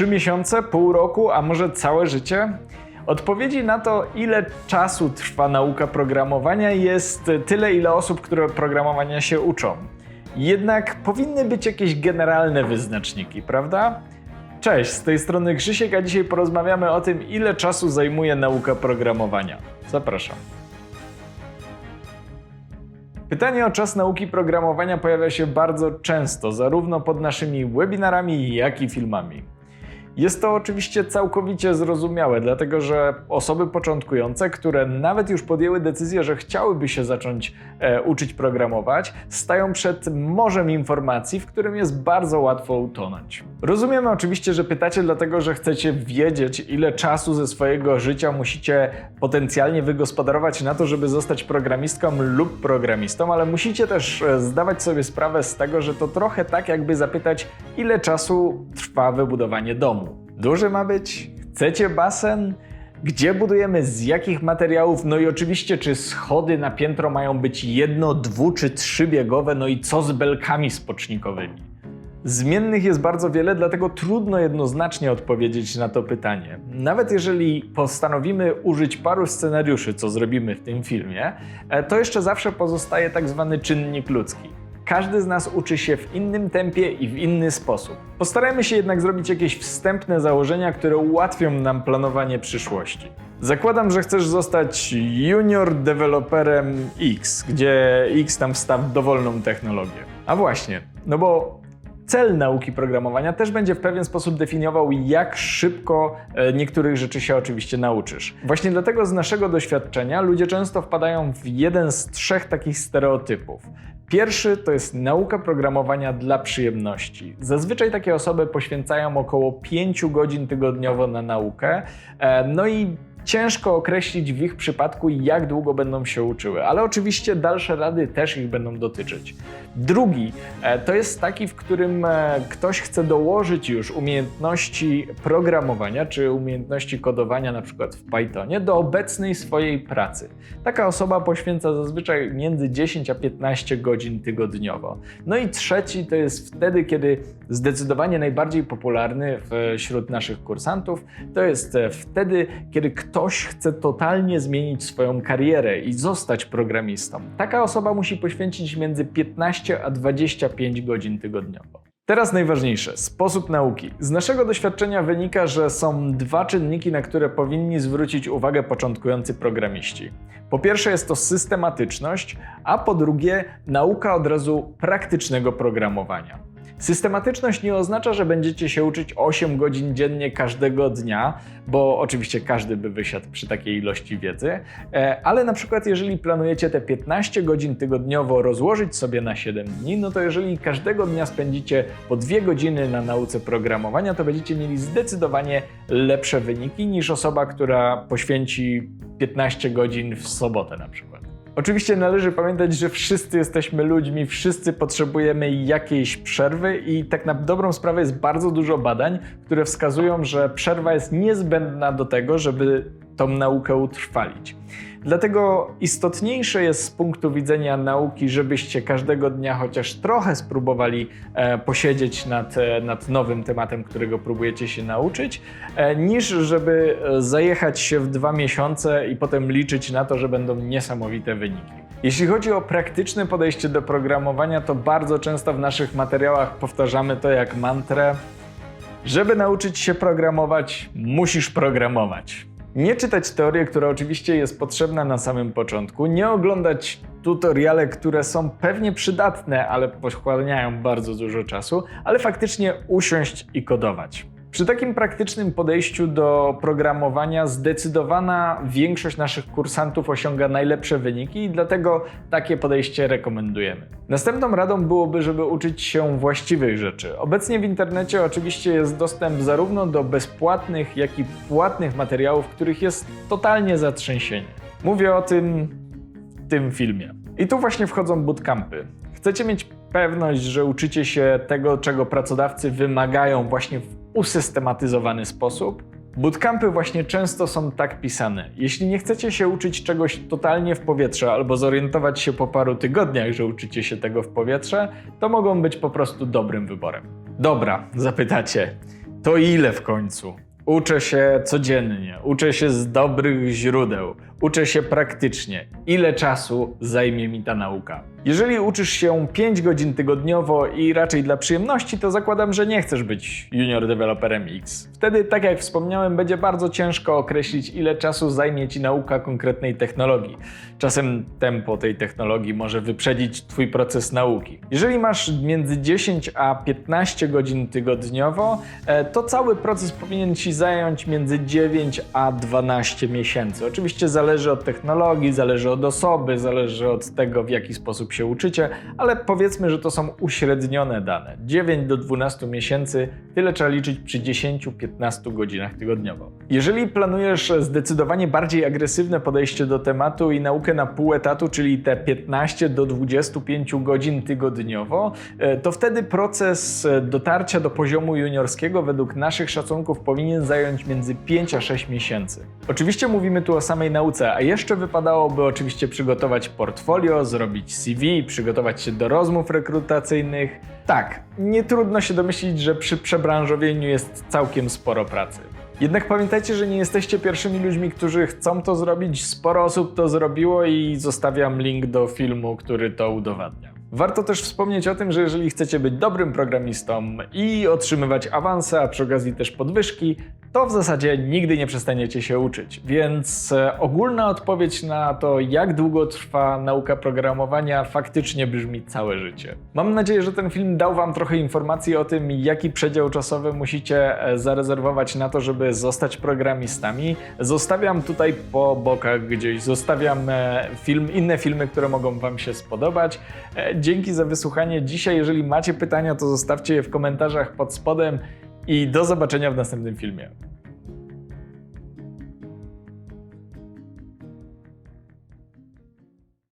3 miesiące, pół roku, a może całe życie? Odpowiedzi na to, ile czasu trwa nauka programowania, jest tyle, ile osób, które programowania się uczą. Jednak powinny być jakieś generalne wyznaczniki, prawda? Cześć, z tej strony Krzysiek, a dzisiaj porozmawiamy o tym, ile czasu zajmuje nauka programowania. Zapraszam. Pytanie o czas nauki programowania pojawia się bardzo często, zarówno pod naszymi webinarami, jak i filmami. Jest to oczywiście całkowicie zrozumiałe, dlatego że osoby początkujące, które nawet już podjęły decyzję, że chciałyby się zacząć e, uczyć programować, stają przed morzem informacji, w którym jest bardzo łatwo utonąć. Rozumiemy oczywiście, że pytacie dlatego, że chcecie wiedzieć, ile czasu ze swojego życia musicie potencjalnie wygospodarować na to, żeby zostać programistką lub programistą, ale musicie też e, zdawać sobie sprawę z tego, że to trochę tak, jakby zapytać, ile czasu trwa wybudowanie domu. Duży ma być? Chcecie basen? Gdzie budujemy, z jakich materiałów? No i oczywiście, czy schody na piętro mają być jedno, dwu czy trzybiegowe? No i co z belkami spocznikowymi? Zmiennych jest bardzo wiele, dlatego trudno jednoznacznie odpowiedzieć na to pytanie. Nawet jeżeli postanowimy użyć paru scenariuszy, co zrobimy w tym filmie, e, to jeszcze zawsze pozostaje tak zwany czynnik ludzki. Każdy z nas uczy się w innym tempie i w inny sposób. Postarajmy się jednak zrobić jakieś wstępne założenia, które ułatwią nam planowanie przyszłości. Zakładam, że chcesz zostać junior deweloperem X, gdzie X tam wstaw dowolną technologię. A właśnie, no bo cel nauki programowania też będzie w pewien sposób definiował, jak szybko e, niektórych rzeczy się oczywiście nauczysz. Właśnie dlatego z naszego doświadczenia ludzie często wpadają w jeden z trzech takich stereotypów. Pierwszy to jest nauka programowania dla przyjemności. Zazwyczaj takie osoby poświęcają około 5 godzin tygodniowo na naukę, e, no i Ciężko określić w ich przypadku, jak długo będą się uczyły, ale oczywiście dalsze rady też ich będą dotyczyć. Drugi e, to jest taki, w którym e, ktoś chce dołożyć już umiejętności programowania czy umiejętności kodowania, na przykład w Pythonie, do obecnej swojej pracy. Taka osoba poświęca zazwyczaj między 10 a 15 godzin tygodniowo. No i trzeci to jest wtedy, kiedy zdecydowanie najbardziej popularny wśród naszych kursantów, to jest e, wtedy, kiedy ktoś chce totalnie zmienić swoją karierę i zostać programistą. Taka osoba musi poświęcić między 15 a 25 godzin tygodniowo. Teraz najważniejsze sposób nauki. Z naszego doświadczenia wynika, że są dwa czynniki, na które powinni zwrócić uwagę początkujący programiści. Po pierwsze jest to systematyczność, a po drugie nauka od razu praktycznego programowania. Systematyczność nie oznacza, że będziecie się uczyć 8 godzin dziennie każdego dnia, bo oczywiście każdy by wysiadł przy takiej ilości wiedzy, e, ale na przykład jeżeli planujecie te 15 godzin tygodniowo rozłożyć sobie na 7 dni, no to jeżeli każdego dnia spędzicie po 2 godziny na nauce programowania, to będziecie mieli zdecydowanie lepsze wyniki niż osoba, która poświęci 15 godzin w sobotę na przykład. Oczywiście należy pamiętać, że wszyscy jesteśmy ludźmi, wszyscy potrzebujemy jakiejś przerwy i tak na dobrą sprawę jest bardzo dużo badań, które wskazują, że przerwa jest niezbędna do tego, żeby tą naukę utrwalić. Dlatego istotniejsze jest z punktu widzenia nauki, żebyście każdego dnia chociaż trochę spróbowali e, posiedzieć nad, e, nad nowym tematem, którego próbujecie się nauczyć, e, niż żeby zajechać się w dwa miesiące i potem liczyć na to, że będą niesamowite wyniki. Jeśli chodzi o praktyczne podejście do programowania, to bardzo często w naszych materiałach powtarzamy to jak mantrę. Żeby nauczyć się programować, musisz programować. Nie czytać teorii, która oczywiście jest potrzebna na samym początku, nie oglądać tutoriale, które są pewnie przydatne, ale pochłaniają bardzo dużo czasu, ale faktycznie usiąść i kodować. Przy takim praktycznym podejściu do programowania zdecydowana większość naszych kursantów osiąga najlepsze wyniki i dlatego takie podejście rekomendujemy. Następną radą byłoby, żeby uczyć się właściwych rzeczy. Obecnie w internecie oczywiście jest dostęp zarówno do bezpłatnych, jak i płatnych materiałów, których jest totalnie zatrzęsienie. Mówię o tym w tym filmie. I tu właśnie wchodzą bootcampy. Chcecie mieć pewność, że uczycie się tego, czego pracodawcy wymagają właśnie w usystematyzowany sposób. Bootcampy właśnie często są tak pisane. Jeśli nie chcecie się uczyć czegoś totalnie w powietrze albo zorientować się po paru tygodniach, że uczycie się tego w powietrze, to mogą być po prostu dobrym wyborem. Dobra, zapytacie. To ile w końcu? Uczę się codziennie, uczę się z dobrych źródeł, uczę się praktycznie. Ile czasu zajmie mi ta nauka? Jeżeli uczysz się 5 godzin tygodniowo i raczej dla przyjemności, to zakładam, że nie chcesz być junior developerem X. Wtedy, tak jak wspomniałem, będzie bardzo ciężko określić, ile czasu zajmie ci nauka konkretnej technologii. Czasem tempo tej technologii może wyprzedzić twój proces nauki. Jeżeli masz między 10 a 15 godzin tygodniowo, e, to cały proces powinien ci zająć między 9 a 12 miesięcy. Oczywiście zależy od technologii, zależy od osoby, zależy od tego, w jaki sposób się uczycie, ale powiedzmy, że to są uśrednione dane. 9 do 12 miesięcy, tyle trzeba liczyć przy 10-15 godzinach tygodniowo. Jeżeli planujesz zdecydowanie bardziej agresywne podejście do tematu i naukę na pół etatu, czyli te 15 do 25 godzin tygodniowo, e, to wtedy proces dotarcia do poziomu juniorskiego według naszych szacunków powinien zająć między 5 a 6 miesięcy. Oczywiście mówimy tu o samej nauce, a jeszcze wypadałoby oczywiście przygotować portfolio, zrobić CV, przygotować się do rozmów rekrutacyjnych. Tak, nie trudno się domyślić, że przy przebranżowieniu jest całkiem sporo pracy. Jednak pamiętajcie, że nie jesteście pierwszymi ludźmi, którzy chcą to zrobić. Sporo osób to zrobiło i zostawiam link do filmu, który to udowadnia. Warto też wspomnieć o tym, że jeżeli chcecie być dobrym programistą i otrzymywać awanse, a przy okazji też podwyżki, to w zasadzie nigdy nie przestaniecie się uczyć. Więc e, ogólna odpowiedź na to, jak długo trwa nauka programowania, faktycznie brzmi całe życie. Mam nadzieję, że ten film dał Wam trochę informacji o tym, jaki przedział czasowy musicie e, zarezerwować na to, żeby zostać programistami. Zostawiam tutaj po bokach gdzieś, zostawiam e, film, inne filmy, które mogą Wam się spodobać. Dzięki za wysłuchanie dzisiaj. Jeżeli macie pytania, to zostawcie je w komentarzach pod spodem i do zobaczenia w następnym filmie.